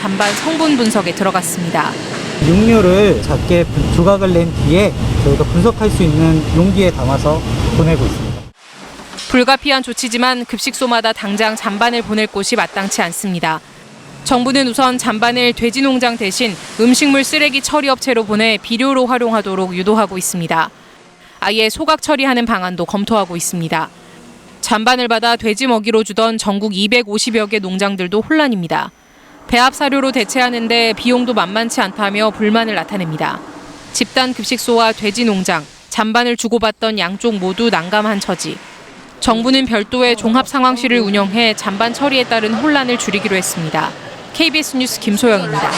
잔반 성분 분석에 들어갔습니다. 육류를 작게 조각을 낸 뒤에 저희가 분석할 수 있는 용기에 담아서 보내고 있습니다. 불가피한 조치지만 급식소마다 당장 잔반을 보낼 곳이 마땅치 않습니다. 정부는 우선 잔반을 돼지 농장 대신 음식물 쓰레기 처리 업체로 보내 비료로 활용하도록 유도하고 있습니다. 아예 소각 처리하는 방안도 검토하고 있습니다. 잔반을 받아 돼지 먹이로 주던 전국 250여 개 농장들도 혼란입니다. 배합 사료로 대체하는데 비용도 만만치 않다며 불만을 나타냅니다. 집단 급식소와 돼지 농장, 잔반을 주고받던 양쪽 모두 난감한 처지. 정부는 별도의 종합 상황실을 운영해 잔반 처리에 따른 혼란을 줄이기로 했습니다. KBS 뉴스 김소영입니다.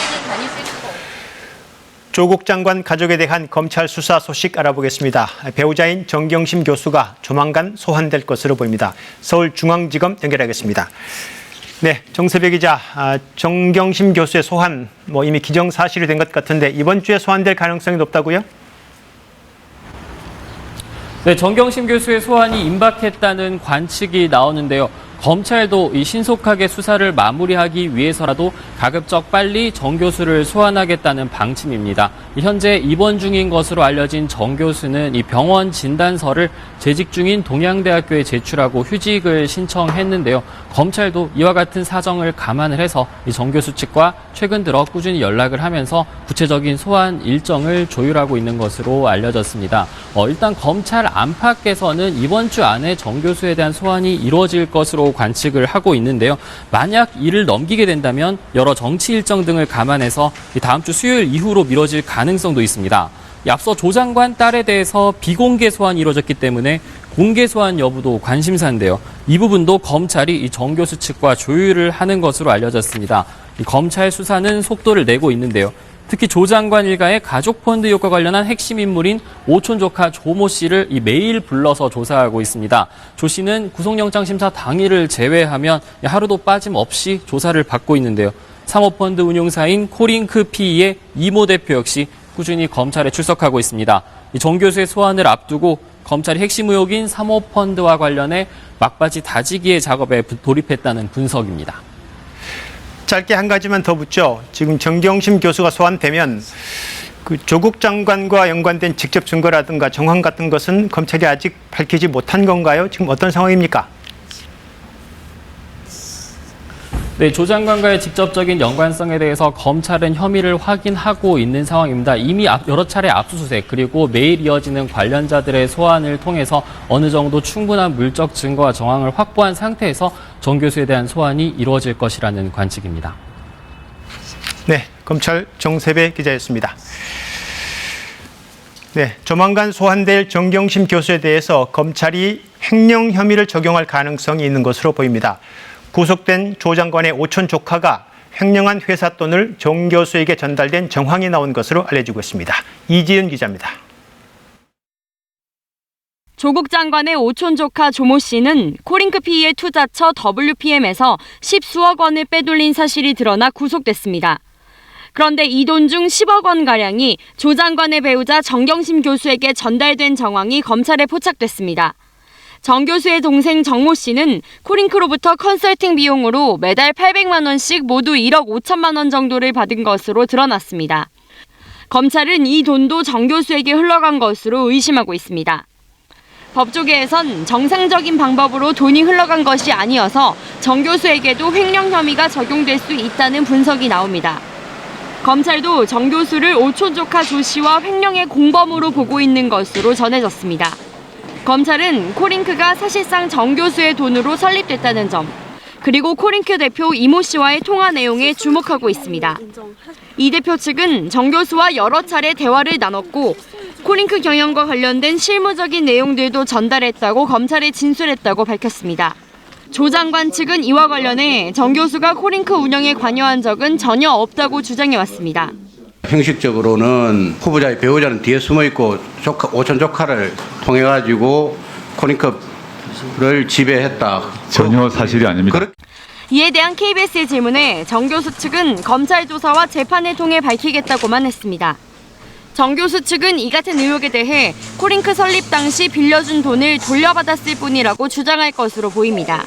조국 장관 가족에 대한 검찰 수사 소식 알아보겠습니다. 배우자인 정경심 교수가 조만간 소환될 것으로 보입니다. 서울중앙지검 연결하겠습니다. 네, 정세배 기자, 아, 정경심 교수의 소환 뭐 이미 기정사실이 된 것 같은데 이번 주에 소환될 가능성이 높다고요? 네, 정경심 교수의 소환이 임박했다는 관측이 나오는데요. 검찰도 이 신속하게 수사를 마무리하기 위해서라도 가급적 빨리 정 교수를 소환하겠다는 방침입니다. 현재 입원 중인 것으로 알려진 정 교수는 이 병원 진단서를 재직 중인 동양대학교에 제출하고 휴직을 신청했는데요. 검찰도 이와 같은 사정을 감안을 해서 이 정 교수 측과 최근 들어 꾸준히 연락을 하면서 구체적인 소환 일정을 조율하고 있는 것으로 알려졌습니다. 어, 일단 검찰 안팎에서는 이번 주 안에 정 교수에 대한 소환이 이루어질 것으로 관측을 하고 있는데요. 만약 이를 넘기게 된다면 여러 정치 일정 등을 감안해서 이 다음 주 수요일 이후로 미뤄질 가능성도 있습니다. 이 앞서 조 장관 딸에 대해서 비공개 소환이 이루어졌기 때문에 공개 소환 여부도 관심사인데요. 이 부분도 검찰이 이정 교수 측과 조율을 하는 것으로 알려졌습니다. 이 검찰 수사는 속도를 내고 있는데요. 특히 조 장관 일가의 가족 펀드 의혹과 관련한 핵심 인물인 오촌 조카 조모 씨를 이 매일 불러서 조사하고 있습니다. 조 씨는 구속영장 심사 당일을 제외하면 하루도 빠짐없이 조사를 받고 있는데요. 사모펀드 운용사인 코링크 PE의 이모 대표 역시 꾸준히 검찰에 출석하고 있습니다. 이정 교수의 소환을 앞두고 검찰이 핵심 의혹인 사모펀드와 관련해 막바지 다지기의 작업에 돌입했다는 분석입니다. 짧게 한 가지만 더 묻죠. 지금 정경심 교수가 소환되면 그 조국 장관과 연관된 직접 증거라든가 정황 같은 것은 검찰이 아직 밝히지 못한 건가요? 지금 어떤 상황입니까? 네, 조 장관과의 직접적인 연관성에 대해서 검찰은 혐의를 확인하고 있는 상황입니다. 이미 앞- 여러 차례 압수수색 그리고 매일 이어지는 관련자들의 소환을 통해서 어느 정도 충분한 물적 증거와 정황을 확보한 상태에서 정 교수에 대한 소환이 이루어질 것이라는 관측입니다. 네, 검찰 정세배 기자였습니다. 네, 조만간 소환될 정경심 교수에 대해서 검찰이 횡령 혐의를 적용할 가능성이 있는 것으로 보입니다. 구속된 조 장관의 오촌 조카가 횡령한 회사 돈을 정 교수에게 전달된 정황이 나온 것으로 알려지고 있습니다. 이지은 기자입니다. 조국 장관의 오촌 조카 조모 씨는 코링크 PE의 투자처 WPM에서 십수억 원을 빼돌린 사실이 드러나 구속됐습니다. 그런데 이 돈 중 10억 원 가량이 조 장관의 배우자 정경심 교수에게 전달된 정황이 검찰에 포착됐습니다. 정 교수의 동생 정모 씨는 코링크로부터 컨설팅 비용으로 매달 800만 원씩 모두 1억 5천만 원 정도를 받은 것으로 드러났습니다. 검찰은 이 돈도 정 교수에게 흘러간 것으로 의심하고 있습니다. 법조계에선 정상적인 방법으로 돈이 흘러간 것이 아니어서 정 교수에게도 횡령 혐의가 적용될 수 있다는 분석이 나옵니다. 검찰도 정 교수를 오촌 조카 조 씨와 횡령의 공범으로 보고 있는 것으로 전해졌습니다. 검찰은 코링크가 사실상 정 교수의 돈으로 설립됐다는 점, 그리고 코링크 대표 이모 씨와의 통화 내용에 주목하고 있습니다. 이 대표 측은 정 교수와 여러 차례 대화를 나눴고 코링크 경영과 관련된 실무적인 내용들도 전달했다고 검찰에 진술했다고 밝혔습니다. 조 장관 측은 이와 관련해 정 교수가 코링크 운영에 관여한 적은 전혀 없다고 주장해왔습니다. 형식적으로는 후보자의 배우자는 뒤에 숨어 있고 조카, 오촌 조카를 통해 가지고 코링컵을 지배했다. 전혀 사실이 아닙니다. 그렇- 이에 대한 KBS의 질문에 정 교수 측은 검찰 조사와 재판을 통해 밝히겠다고만 했습니다. 정 교수 측은 이 같은 의혹에 대해 코링크 설립 당시 빌려준 돈을 돌려받았을 뿐이라고 주장할 것으로 보입니다.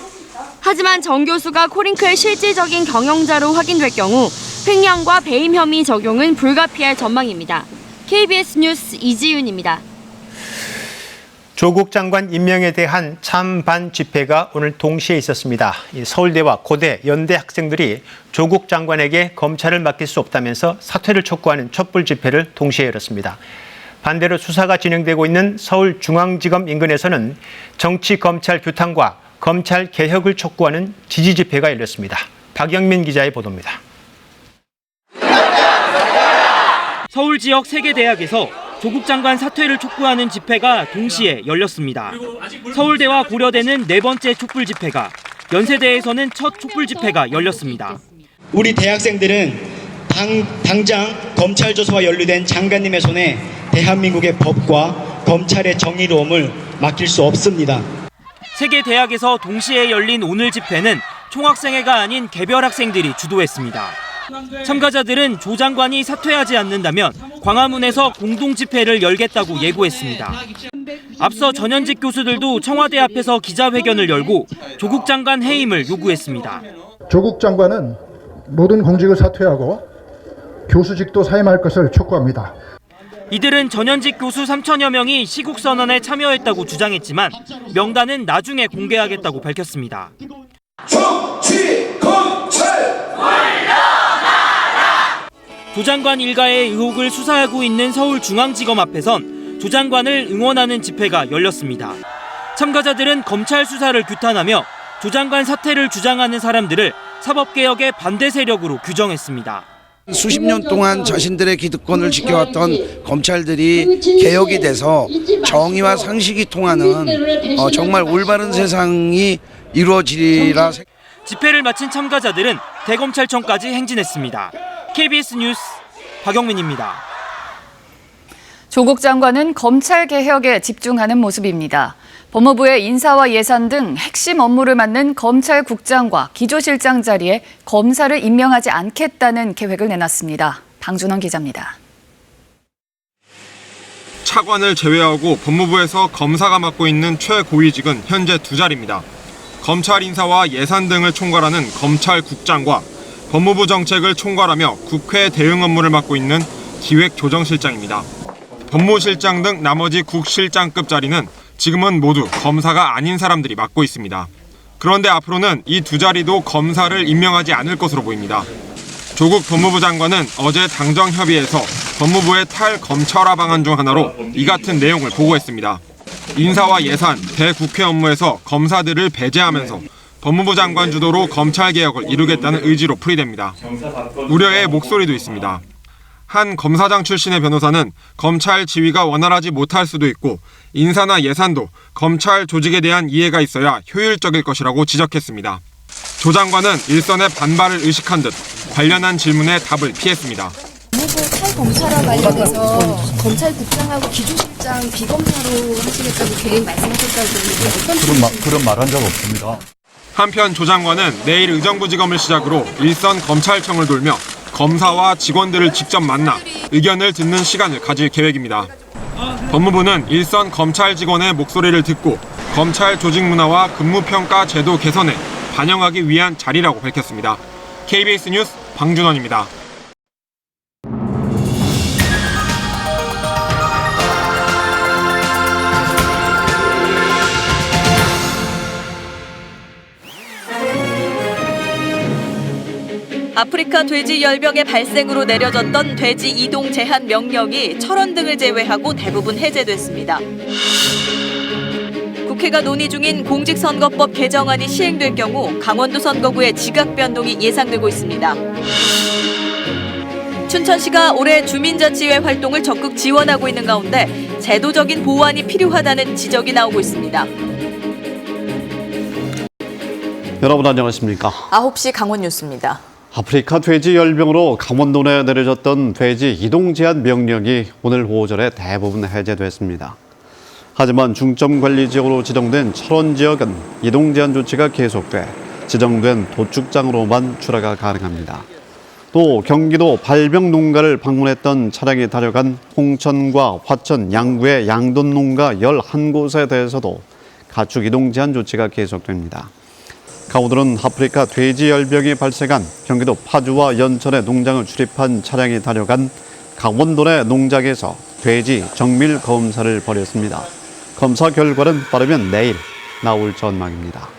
하지만 정 교수가 코링크의 실질적인 경영자로 확인될 경우 횡령과 배임 혐의 적용은 불가피할 전망입니다. KBS 뉴스 이지윤입니다. 조국 장관 임명에 대한 찬반 집회가 오늘 동시에 있었습니다. 이 서울대와 고대, 연대 학생들이 조국 장관에게 검찰을 맡길 수 없다면서 사퇴를 촉구하는 촛불 집회를 동시에 열었습니다. 반대로 수사가 진행되고 있는 서울중앙지검 인근에서는 정치 검찰 규탄과 검찰 개혁을 촉구하는 지지 집회가 열렸습니다. 박영민 기자의 보도입니다. 서울 지역 세개 대학에서 조국 장관 사퇴를 촉구하는 집회가 동시에 열렸습니다. 서울대와 고려대는 네 번째 촛불 집회가, 연세대에서는 첫 촛불 집회가 열렸습니다. 우리 대학생들은 당, 당장 검찰 조사와 연루된 장관님의 손에 대한민국의 법과 검찰의 정의로움을 맡길 수 없습니다. 세개 대학에서 동시에 열린 오늘 집회는 총학생회가 아닌 개별 학생들이 주도했습니다. 참가자들은 조 장관이 사퇴하지 않는다면 광화문에서 공동 집회를 열겠다고 예고했습니다. 앞서 전현직 교수들도 청와대 앞에서 기자회견을 열고 조국 장관 해임을 요구했습니다. 조국 장관은 모든 공직을 사퇴하고 교수직도 사임할 것을 촉구합니다. 이들은 전현직 교수 3천여 명이 시국 선언에 참여했다고 주장했지만 명단은 나중에 공개하겠다고 밝혔습니다. 조 장관 일가의 의혹을 수사하고 있는 서울중앙지검 앞에선 조 장관을 응원하는 집회가 열렸습니다. 참가자들은 검찰 수사를 규탄하며 조 장관 사퇴를 주장하는 사람들을 사법개혁의 반대 세력으로 규정했습니다. 수십 년 동안 자신들의 기득권을 지켜왔던 검찰들이 개혁이 돼서 정의와 상식이 통하는 어, 정말 올바른 세상이 이루어지리라 생- 집회를 마친 참가자들은 대검찰청까지 행진했습니다. KBS 뉴스 박영민입니다. 조국 장관은 검찰 개혁에 집중하는 모습입니다. 법무부의 인사와 예산 등 핵심 업무를 맡는 검찰국장과 기조실장 자리에 검사를 임명하지 않겠다는 계획을 내놨습니다. 방준원 기자입니다. 차관을 제외하고 법무부에서 검사가 맡고 있는 최고위직은 현재 두 자리입니다. 검찰 인사와 예산 등을 총괄하는 검찰국장과 법무부 정책을 총괄하며 국회 대응 업무를 맡고 있는 기획조정실장입니다. 법무실장 등 나머지 국실장급 자리는 지금은 모두 검사가 아닌 사람들이 맡고 있습니다. 그런데 앞으로는 이 두 자리도 검사를 임명하지 않을 것으로 보입니다. 조국 법무부 장관은 어제 당정 협의에서 법무부의 탈검찰화 방안 중 하나로 이 같은 내용을 보고했습니다. 인사와 예산, 대국회 업무에서 검사들을 배제하면서 법무부 장관 주도로 검찰 개혁을 이루겠다는 의지로 풀이됩니다. 우려의 목소리도 있습니다. 한 검사장 출신의 변호사는 검찰 지위가 원활하지 못할 수도 있고 인사나 예산도 검찰 조직에 대한 이해가 있어야 효율적일 것이라고 지적했습니다. 조 장관은 일선의 반발을 의식한 듯 관련한 질문에 답을 피했습니다. 법무부 탈검찰화 관련해서 검찰국장하고 기조실장 비검사로 하시겠다고 계획 말씀하셨다고 그런 말, 그런 말한 적 없습니다. 한편 조 장관은 내일 의정부지검을 시작으로 일선 검찰청을 돌며 검사와 직원들을 직접 만나 의견을 듣는 시간을 가질 계획입니다. 법무부는 일선 검찰 직원의 목소리를 듣고 검찰 조직 문화와 근무평가 제도 개선에 반영하기 위한 자리라고 밝혔습니다. KBS 뉴스 방준원입니다. 아프리카 돼지 열병의 발생으로 내려졌던 돼지 이동 제한 명령이 철원 등을 제외하고 대부분 해제됐습니다. 국회가 논의 중인 공직선거법 개정안이 시행될 경우 강원도 선거구의 지각 변동이 예상되고 있습니다. 춘천시가 올해 주민자치회 활동을 적극 지원하고 있는 가운데 제도적인 보완이 필요하다는 지적이 나오고 있습니다. 여러분 안녕하십니까? 9시 강원 뉴스입니다. 아프리카 돼지 열병으로 강원도에 내려졌던 돼지 이동 제한 명령이 오늘 오전에 대부분 해제됐습니다. 하지만 중점 관리 지역으로 지정된 철원 지역은 이동 제한 조치가 계속돼 지정된 도축장으로만 출하가 가능합니다. 또 경기도 발병 농가를 방문했던 차량이 다녀간 홍천과 화천, 양구의 양돈 농가 11곳에 대해서도 가축 이동 제한 조치가 계속됩니다. 강원도는 아프리카 돼지 열병이 발생한 경기도 파주와 연천의 농장을 출입한 차량이 다녀간 강원도 내 농장에서 돼지 정밀 검사를 벌였습니다. 검사 결과는 빠르면 내일 나올 전망입니다.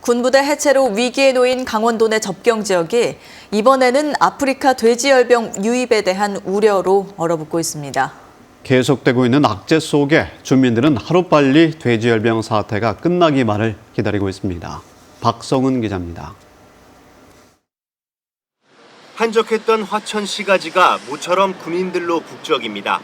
군부대 해체로 위기에 놓인 강원도 내 접경 지역이 이번에는 아프리카 돼지열병 유입에 대한 우려로 얼어붙고 있습니다. 계속되고 있는 악재 속에 주민들은 하루빨리 돼지열병 사태가 끝나기만을 기다리고 있습니다. 박성은 기자입니다. 한적했던 화천 시가지가 모처럼 군인들로 북적입니다.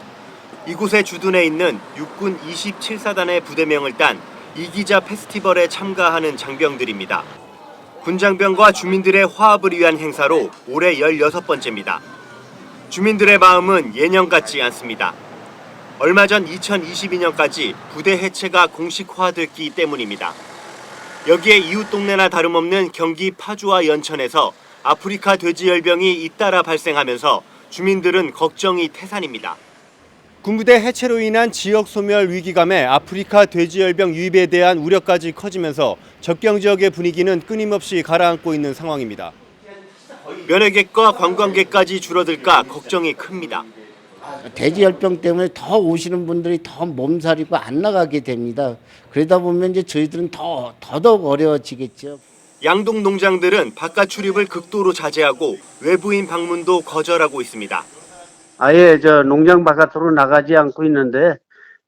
이곳에 주둔해 있는 육군 27사단의 부대명을 딴 이기자 페스티벌에 참가하는 장병들입니다. 군장병과 주민들의 화합을 위한 행사로 올해 16번째입니다. 주민들의 마음은 예년 같지 않습니다. 얼마 전 2022년까지 부대 해체가 공식화됐기 때문입니다. 여기에 이웃 동네나 다름없는 경기 파주와 연천에서 아프리카 돼지열병이 잇따라 발생하면서 주민들은 걱정이 태산입니다. 군부대 해체로 인한 지역 소멸 위기감에 아프리카 돼지열병 유입에 대한 우려까지 커지면서 접경 지역의 분위기는 끊임없이 가라앉고 있는 상황입니다. 면회객과 관광객까지 줄어들까 걱정이 큽니다. 돼지열병 때문에 더 오시는 분들이 더 몸살이고 안 나가게 됩니다. 그러다 보면 이제 저희들은 더 더더욱 어려워지겠죠. 양동 농장들은 바깥 출입을 극도로 자제하고 외부인 방문도 거절하고 있습니다. 아예 저 농장 바깥으로 나가지 않고 있는데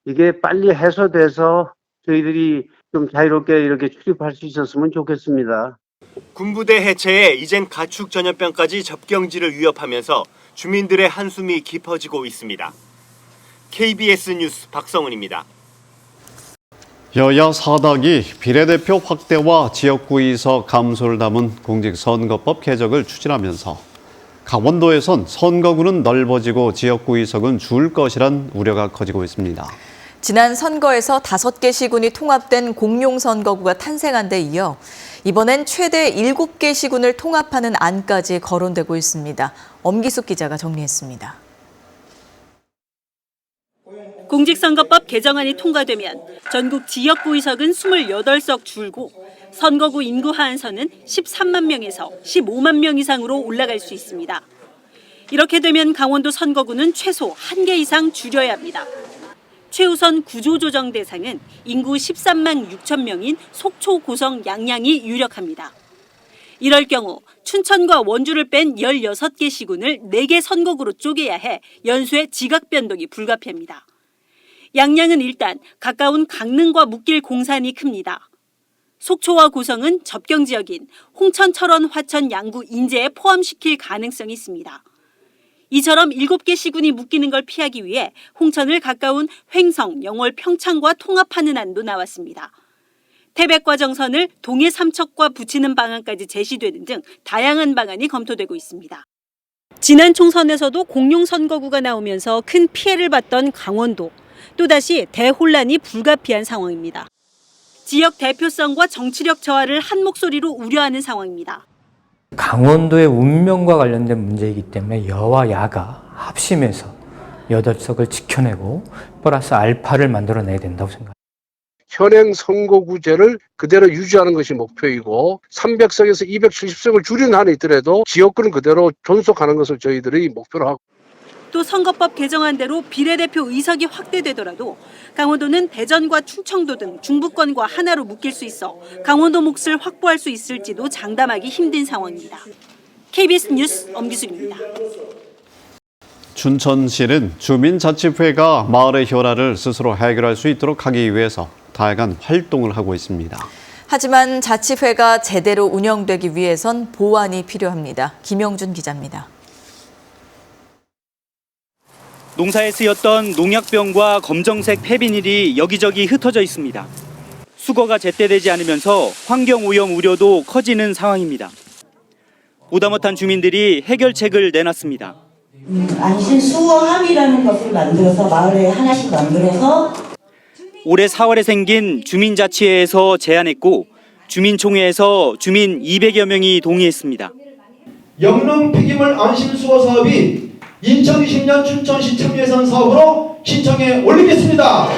이게 빨리 해소돼서 저희들이 좀 자유롭게 이렇게 출입할 수 있었으면 좋겠습니다. 군부대 해체에 이젠 가축 전염병까지 접경지를 위협하면서 주민들의 한숨이 깊어지고 있습니다. KBS 뉴스 박성훈입니다. 여야 사당이 비례대표 확대와 지역구 이석 감소를 담은 공직선거법 개정을 추진하면서 강원도에선 선거구는 넓어지고 지역구 이석은 줄 것이란 우려가 커지고 있습니다. 지난 선거에서 다섯 개 시군이 통합된 공용 선거구가 탄생한 데 이어 이번엔 최대 일곱 개 시군을 통합하는 안까지 거론되고 있습니다. 엄기숙 기자가 정리했습니다. 공직선거법 개정안이 통과되면 전국 지역구 의석은 28석 줄고 선거구 인구 하한선은 13만 명에서 15만 명 이상으로 올라갈 수 있습니다. 이렇게 되면 강원도 선거구는 최소 한 개 이상 줄여야 합니다. 최우선 구조조정 대상은 인구 13만 6천 명인 속초, 고성, 양양이 유력합니다. 이럴 경우 춘천과 원주를 뺀 16개 시군을 4개 선거구로 쪼개야 해 연수의 지각 변동이 불가피합니다. 양양은 일단 가까운 강릉과 묶일 공산이 큽니다. 속초와 고성은 접경 지역인 홍천, 철원, 화천, 양구, 인제에 포함시킬 가능성이 있습니다. 이처럼 7개 시군이 묶이는 걸 피하기 위해 홍천을 가까운 횡성, 영월, 평창과 통합하는 안도 나왔습니다. 태백과 정선을 동해 삼척과 붙이는 방안까지 제시되는 등 다양한 방안이 검토되고 있습니다. 지난 총선에서도 공용 선거구가 나오면서 큰 피해를 봤던 강원도. 또다시 대혼란이 불가피한 상황입니다. 지역 대표성과 정치력 저하를 한 목소리로 우려하는 상황입니다. 강원도의 운명과 관련된 문제이기 때문에 여와 야가 합심해서 여덟 석을 지켜내고 플러스 알파를 만들어내야 된다고 생각합니다. 현행 선거구제를 그대로 유지하는 것이 목표이고 300석에서 270석을 줄이는 한에 있더라도 지역구는 그대로 존속하는 것을 저희들이 목표로 하고 또 선거법 개정안대로 비례대표 의석이 확대되더라도 강원도는 대전과 충청도 등 중부권과 하나로 묶일 수 있어 강원도 몫을 확보할 수 있을지도 장담하기 힘든 상황입니다. KBS 뉴스 엄기숙입니다. 춘천시는 주민자치회가 마을의 현안을 스스로 해결할 수 있도록 하기 위해서 다양한 활동을 하고 있습니다. 하지만 자치회가 제대로 운영되기 위해선 보완이 필요합니다. 김영준 기자입니다. 농사에 쓰였던 농약병과 검정색 폐비닐이 여기저기 흩어져 있습니다. 수거가 제때 되지 않으면서 환경 오염 우려도 커지는 상황입니다. 보다 못한 주민들이 해결책을 내놨습니다. 안심 수거함이라는 것을 만들어서 마을에 하나씩 만들어서 올해 4월에 생긴 주민자치회에서 제안했고 주민총회에서 주민 200여 명이 동의했습니다. 영농 폐기물 안심 수거 사업이 2020년 춘천시 참여예산 사업으로 신청에 올리겠습니다.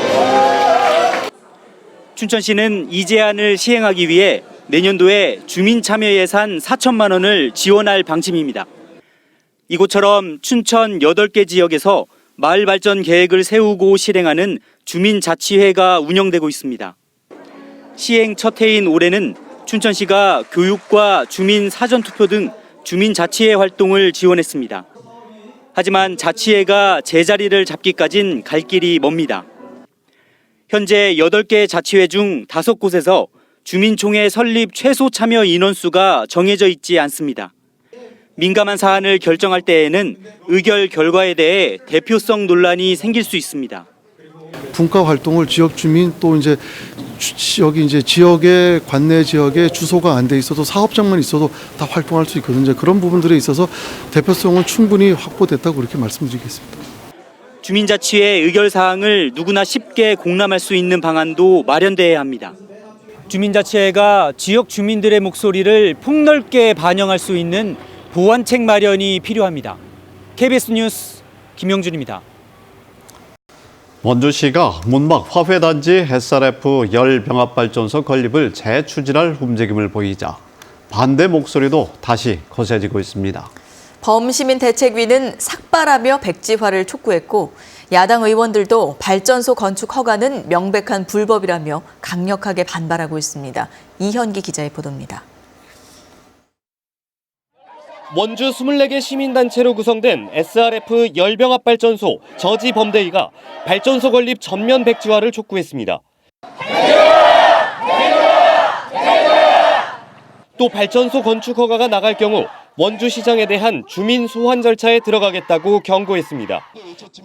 춘천시는 이 제안을 시행하기 위해 내년도에 주민 참여 예산 4천만 원을 지원할 방침입니다. 이곳처럼 춘천 8개 지역에서 마을 발전 계획을 세우고 실행하는 주민자치회가 운영되고 있습니다. 시행 첫 해인 올해는 춘천시가 교육과 주민 사전투표 등 주민자치회 활동을 지원했습니다. 하지만 자치회가 제자리를 잡기까진 갈 길이 멉니다. 현재 8개 자치회 중 5곳에서 주민총회 설립 최소 참여 인원수가 정해져 있지 않습니다. 민감한 사안을 결정할 때에는 의결 결과에 대해 대표성 논란이 생길 수 있습니다. 분과 활동을 지역 주민 또 이제 주- 여기 이제 지역의 관내 지역에 주소가 안 돼 있어도 사업장만 있어도 다 활동할 수 있거든요. 그런 부분들에 있어서 대표성은 충분히 확보됐다고 그렇게 말씀드리겠습니다. 주민자치회 의결 사항을 누구나 쉽게 공람할 수 있는 방안도 마련돼야 합니다. 주민자치회가 지역 주민들의 목소리를 폭넓게 반영할 수 있는 보완책 마련이 필요합니다. KBS 뉴스 김영준입니다. 원주시가 문막 화훼단지 SRF 열병합발전소 건립을 재추진할 움직임을 보이자 반대 목소리도 다시 거세지고 있습니다. 범시민 대책위는 삭발하며 백지화를 촉구했고 야당 의원들도 발전소 건축 허가는 명백한 불법이라며 강력하게 반발하고 있습니다. 이현기 기자의 보도입니다. 원주 24개 시민단체로 구성된 SRF 열병합발전소 저지범대위가 발전소 건립 전면 백지화를 촉구했습니다. 또 발전소 건축 허가가 나갈 경우 원주시장에 대한 주민 소환 절차에 들어가겠다고 경고했습니다.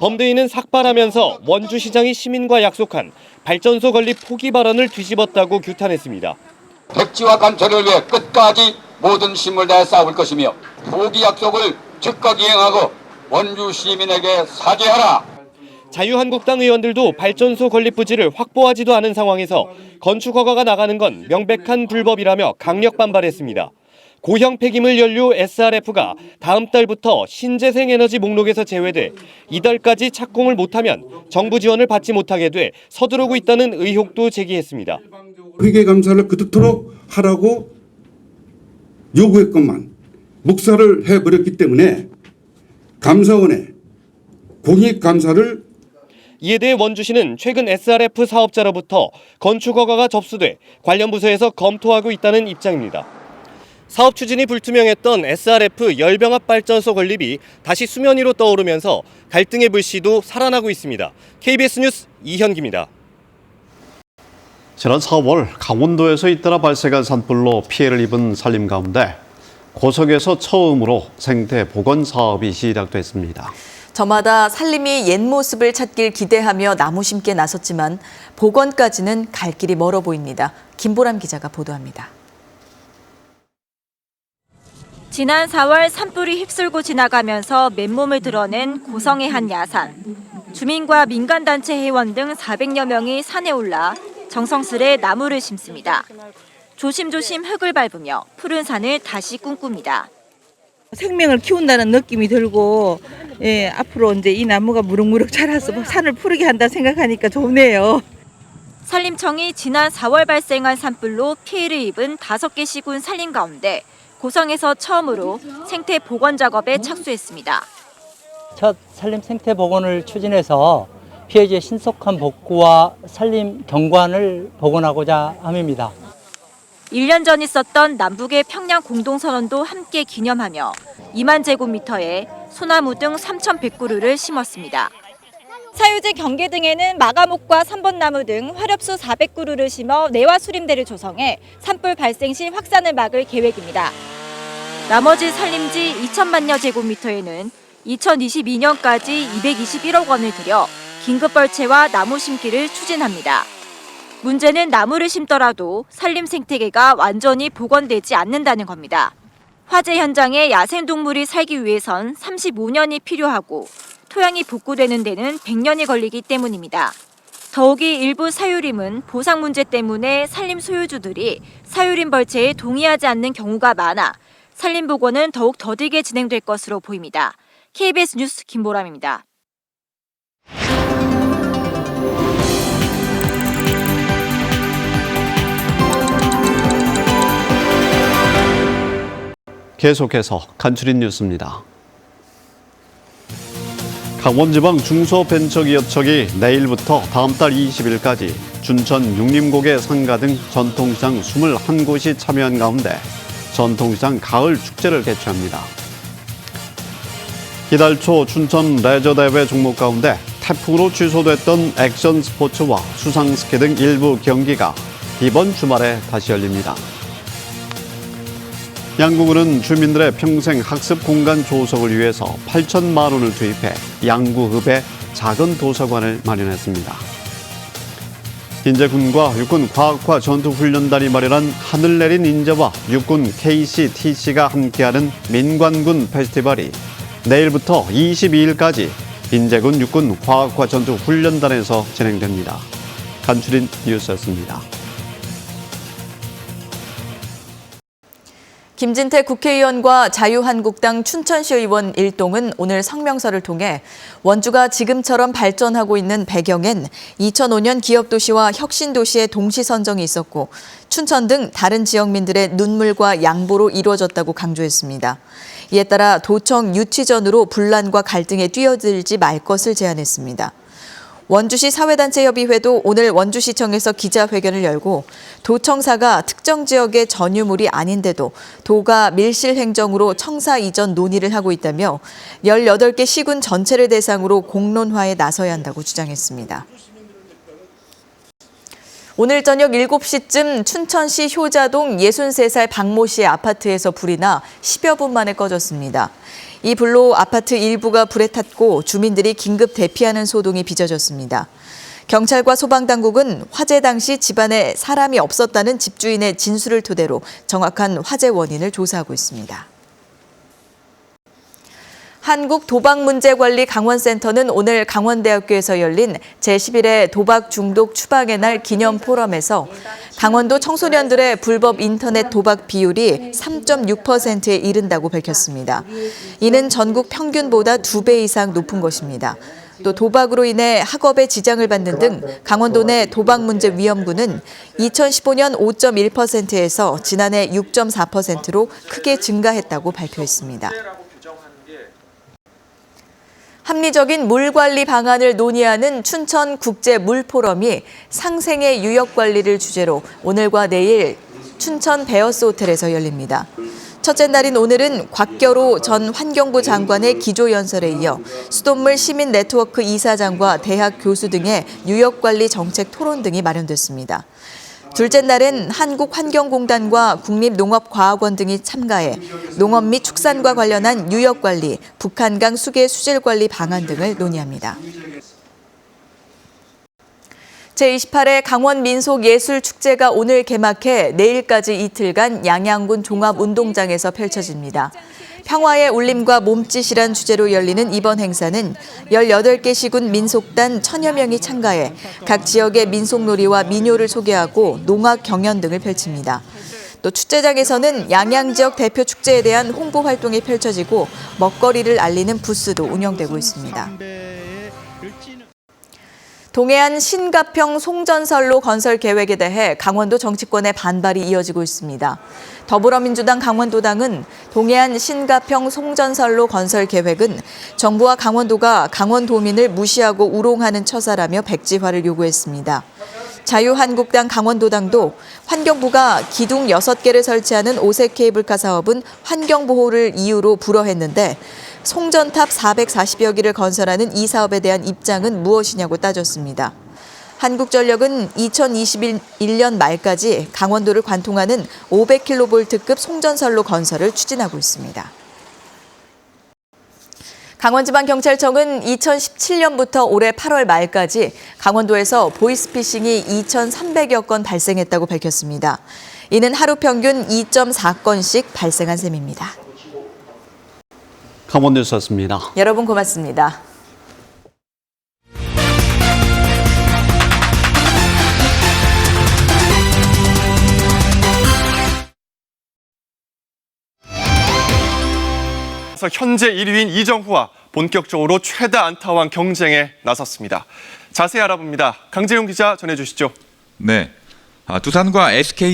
범대위는 삭발하면서 원주시장이 시민과 약속한 발전소 건립 포기 발언을 뒤집었다고 규탄했습니다. 백지화 감찰을 위해 끝까지 모든 힘을 다해 싸울 것이며 포기 약속을 즉각 이행하고 원주 시민에게 사죄하라. 자유한국당 의원들도 발전소 건립 부지를 확보하지도 않은 상황에서 건축 허가가 나가는 건 명백한 불법이라며 강력 반발했습니다. 고형 폐기물 연료 SRF가 다음 달부터 신재생 에너지 목록에서 제외돼 이달까지 착공을 못하면 정부 지원을 받지 못하게 돼 서두르고 있다는 의혹도 제기했습니다. 회계 감사를 그토록 하라고 요구했건만 묵살을 해버렸기 때문에 감사원에 공익 감사를 이에 대해 원주시는 최근 SRF 사업자로부터 건축 허가가 접수돼 관련 부서에서 검토하고 있다는 입장입니다. 사업 추진이 불투명했던 SRF 열병합 발전소 건립이 다시 수면 위로 떠오르면서 갈등의 불씨도 살아나고 있습니다. KBS 뉴스 이현기입니다. 지난 4월 강원도에서 잇따라 발생한 산불로 피해를 입은 산림 가운데 고석에서 처음으로 생태 복원 사업이 시작됐습니다. 저마다 산림이 옛 모습을 찾길 기대하며 나무 심기에 나섰지만 복원까지는 갈 길이 멀어 보입니다. 김보람 기자가 보도합니다. 지난 4월 산불이 휩쓸고 지나가면서 맨몸을 드러낸 고성의 한 야산. 주민과 민간단체 회원 등 400여 명이 산에 올라 정성스레 나무를 심습니다. 조심조심 흙을 밟으며 푸른 산을 다시 꿈꿉니다. 생명을 키운다는 느낌이 들고 예, 앞으로 이제 이 나무가 무럭무럭 자라서 산을 푸르게 한다 생각하니까 좋네요. 산림청이 지난 4월 발생한 산불로 피해를 입은 5개 시군 산림 가운데 고성에서 처음으로 생태 복원 작업에 착수했습니다. 첫 산림 생태 복원을 추진해서 피해지의 신속한 복구와 산림 경관을 복원하고자 함입니다. 1년 전 있었던 남북의 평양 공동선언도 함께 기념하며 2만 제곱미터에 소나무 등 3,100그루를 심었습니다. 사유지 경계 등에는 마가목과 3번나무 등 화렵수 400그루를 심어 내화 수림대를 조성해 산불 발생 시 확산을 막을 계획입니다. 나머지 산림지 2천만여 제곱미터에는 2022년까지 221억 원을 들여 긴급 벌채와 나무 심기를 추진합니다. 문제는 나무를 심더라도 산림 생태계가 완전히 복원되지 않는다는 겁니다. 화재 현장에 야생동물이 살기 위해선 35년이 필요하고 토양이 복구되는 데는 100년이 걸리기 때문입니다. 더욱이 일부 사유림은 보상 문제 때문에 산림 소유주들이 사유림 벌채에 동의하지 않는 경우가 많아 산림 복원은 더욱 더디게 진행될 것으로 보입니다. KBS 뉴스 김보람입니다. 계속해서 간추린 뉴스입니다. 강원지방 중소벤처기업청이 내일부터 다음 달 20일까지 춘천 육림고개 상가 등 전통시장 21곳이 참여한 가운데 전통시장 가을 축제를 개최합니다. 이달 초 춘천 레저 대회 종목 가운데 태풍으로 취소됐던 액션 스포츠와 수상 스키 등 일부 경기가 이번 주말에 다시 열립니다. 양구군은 주민들의 평생 학습 공간 조성을 위해서 8천만 원을 투입해 양구읍에 작은 도서관을 마련했습니다. 인제군과 육군 과학화 전투훈련단이 마련한 하늘 내린 인재와 육군 KCTC가 함께하는 민관군 페스티벌이 내일부터 22일까지 인제군 육군 과학화 전투훈련단에서 진행됩니다. 간추린 뉴스였습니다. 김진태 국회의원과 자유한국당 춘천시 의원 일동은 오늘 성명서를 통해 원주가 지금처럼 발전하고 있는 배경엔 2005년 기업도시와 혁신도시의 동시 선정이 있었고 춘천 등 다른 지역민들의 눈물과 양보로 이루어졌다고 강조했습니다. 이에 따라 도청 유치전으로 분란과 갈등에 뛰어들지 말 것을 제안했습니다. 원주시 사회단체협의회도 오늘 원주시청에서 기자회견을 열고 도청사가 특정 지역의 전유물이 아닌데도 도가 밀실 행정으로 청사 이전 논의를 하고 있다며 18개 시군 전체를 대상으로 공론화에 나서야 한다고 주장했습니다. 오늘 저녁 7시쯤 춘천시 효자동 63살 박모 씨의 아파트에서 불이 나 10여 분 만에 꺼졌습니다. 이 불로 아파트 일부가 불에 탔고 주민들이 긴급 대피하는 소동이 빚어졌습니다. 경찰과 소방당국은 화재 당시 집안에 사람이 없었다는 집주인의 진술을 토대로 정확한 화재 원인을 조사하고 있습니다. 한국도박문제관리 강원센터는 오늘 강원대학교에서 열린 제11회 도박 중독 추방의 날 기념 포럼에서 강원도 청소년들의 불법 인터넷 도박 비율이 3.6%에 이른다고 밝혔습니다. 이는 전국 평균보다 두배 이상 높은 것입니다. 또 도박으로 인해 학업에 지장을 받는 등 강원도 내 도박 문제 위험군은 2015년 5.1%에서 지난해 6.4%로 크게 증가했다고 발표했습니다. 합리적인 물 관리 방안을 논의하는 춘천 국제 물 포럼이 상생의 유역 관리를 주제로 오늘과 내일 춘천 베어스 호텔에서 열립니다. 첫째 날인 오늘은 곽겨로 전 환경부 장관의 기조 연설에 이어 수돗물 시민 네트워크 이사장과 대학 교수 등의 유역 관리 정책 토론 등이 마련됐습니다. 둘째 날엔 한국환경공단과 국립농업과학원 등이 참가해 농업 및 축산과 관련한 유역 관리, 북한강 수계 수질 관리 방안 등을 논의합니다. 제28회 강원 민속 예술 축제가 오늘 개막해 내일까지 이틀간 양양군 종합운동장에서 펼쳐집니다. 평화의 울림과 몸짓이란 주제로 열리는 이번 행사는 18개 시군 민속단 천여 명이 참가해 각 지역의 민속놀이와 민요를 소개하고 농악 경연 등을 펼칩니다. 또 축제장에서는 양양 지역 대표 축제에 대한 홍보 활동이 펼쳐지고 먹거리를 알리는 부스도 운영되고 있습니다. 동해안 신가평 송전선로 건설 계획에 대해 강원도 정치권의 반발이 이어지고 있습니다. 더불어민주당 강원도당은 동해안 신가평 송전선로 건설 계획은 정부와 강원도가 강원도민을 무시하고 우롱하는 처사라며 백지화를 요구했습니다. 자유한국당 강원도당도 환경부가 기둥 6개를 설치하는 오색 케이블카 사업은 환경보호를 이유로 불허했는데 송전탑 440여 기를 건설하는 이 사업에 대한 입장은 무엇이냐고 따졌습니다. 한국전력은 2021년 말까지 강원도를 관통하는 500kV급 송전선로 건설을 추진하고 있습니다. 강원지방경찰청은 2017년부터 올해 8월 말까지 강원도에서 보이스피싱이 2,300여 건 발생했다고 밝혔습니다. 이는 하루 평균 2.4건씩 발생한 셈입니다. 강원 뉴스였습니다. 여러분 고맙습니다. 현재 1위인 이정후와 본격적으로 최다 안타왕 경쟁에 나섰습니다. 자세히 알아봅니다. 강재용 기자 전해주시죠. 네. 아, 두산과 SK